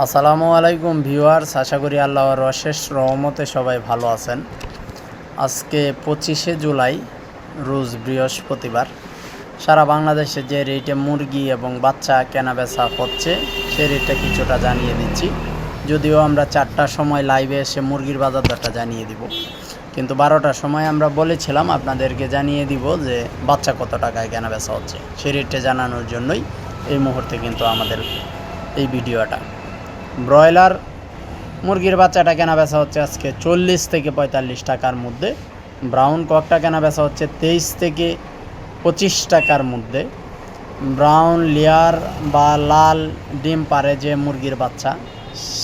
আসসালামু আলাইকুম ভিউয়ার্স, আশা করি আল্লাহর অশেষ রহমতে সবাই ভালো আছেন। আজকে পঁচিশে জুলাই, রোজ বৃহস্পতিবার। সারা বাংলাদেশে যে রেটে মুরগি এবং বাচ্চা কেনা বেচা হচ্ছে, সে রেটটা কিছুটা জানিয়ে দিচ্ছি। যদিও আমরা চারটার সময় লাইভে এসে মুরগির বাজার দরটা জানিয়ে দিব। কিন্তু বারোটার সময় আমরা বলেছিলাম আপনাদেরকে জানিয়ে দিব যে বাচ্চা কত টাকায় কেনা বেচা হচ্ছে। সেই রেটটা জানানোর জন্যই এই মুহূর্তে কিন্তু আমাদের এই ভিডিওটা। ব্রয়লার মুরগির বাচ্চাটা কেনা বেচা হচ্ছে আজকে চল্লিশ থেকে পঁয়তাল্লিশ টাকার মধ্যে। ব্রাউন ককটা কেনা বেচা হচ্ছে তেইশ থেকে পঁচিশ টাকার মধ্যে। ব্রাউন লেয়ার বা লাল ডিম পারে যে মুরগির বাচ্চা,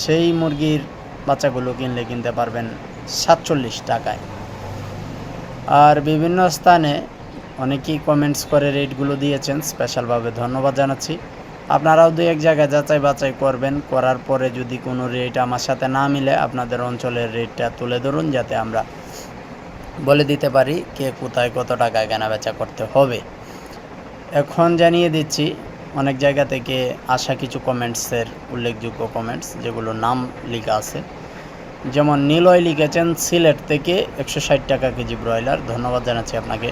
সেই মুরগির বাচ্চাগুলো কিনলে কিনতে পারবেন সাতচল্লিশ টাকায়। আর বিভিন্ন স্থানে অনেকেই কমেন্টস করে রেটগুলো দিয়েছেন। স্পেশালভাবে ধন্যবাদ জানাচ্ছি। আপনারাও দু এক জায়গায় যাচাই বাছাই করবেন। করার পরে যদি কোনো রেট আমার সাথে না মিলে, আপনাদের অঞ্চলের রেটটা তুলে ধরুন যাতে আমরা বলে দিতে পারি কে কোথায় কত টাকায় কেনা বেচা করতে হবে। এখন জানিয়ে দিচ্ছি, অনেক জায়গা থেকে আসা কিছু কমেন্টসের উল্লেখযোগ্য কমেন্টস যেগুলো নাম লেখা আছে। যেমন নীলয় লিখেছেন, সিলেট থেকে একশো ষাট টাকা কেজি ব্রয়লার। ধন্যবাদ জানাচ্ছি আপনাকে।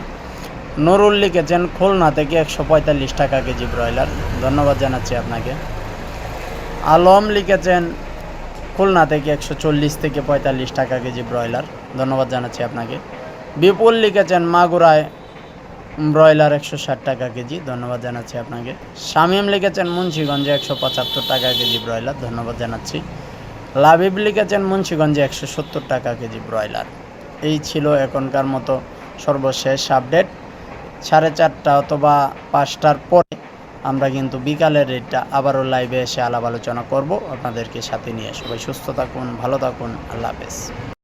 নুরুল লিখেছেন, খুলনা থেকে একশো পঁয়তাল্লিশ টাকা কেজি ব্রয়লার। ধন্যবাদ জানাচ্ছি আপনাকে। আলম লিখেছেন, খুলনা থেকে একশো চল্লিশ থেকে পঁয়তাল্লিশ টাকা কেজি ব্রয়লার। ধন্যবাদ জানাচ্ছি আপনাকে। বিপুল লিখেছেন, মাগুরায় ব্রয়লার একশো ষাট টাকা কেজি। ধন্যবাদ জানাচ্ছি আপনাকে। শামীম লিখেছেন, মুন্সিগঞ্জে একশো পঁচাত্তর টাকা কেজি ব্রয়লার। ধন্যবাদ জানাচ্ছি। লাবিব লিখেছেন, মুন্সিগঞ্জে একশো সত্তর টাকা কেজি ব্রয়লার। এই ছিল এখনকার মতো সর্বশেষ আপডেট। সাড়ে চারটা অথবা পাঁচটার পরে আমরা কিন্তু বিকালের রেটটা আবারও লাইভে এসে আলাপ আলোচনা করব। আপনাদেরকে সাথে নিয়ে সবাই সুস্থ থাকুন, ভালো থাকুন, আল্লাহ হাফেজ।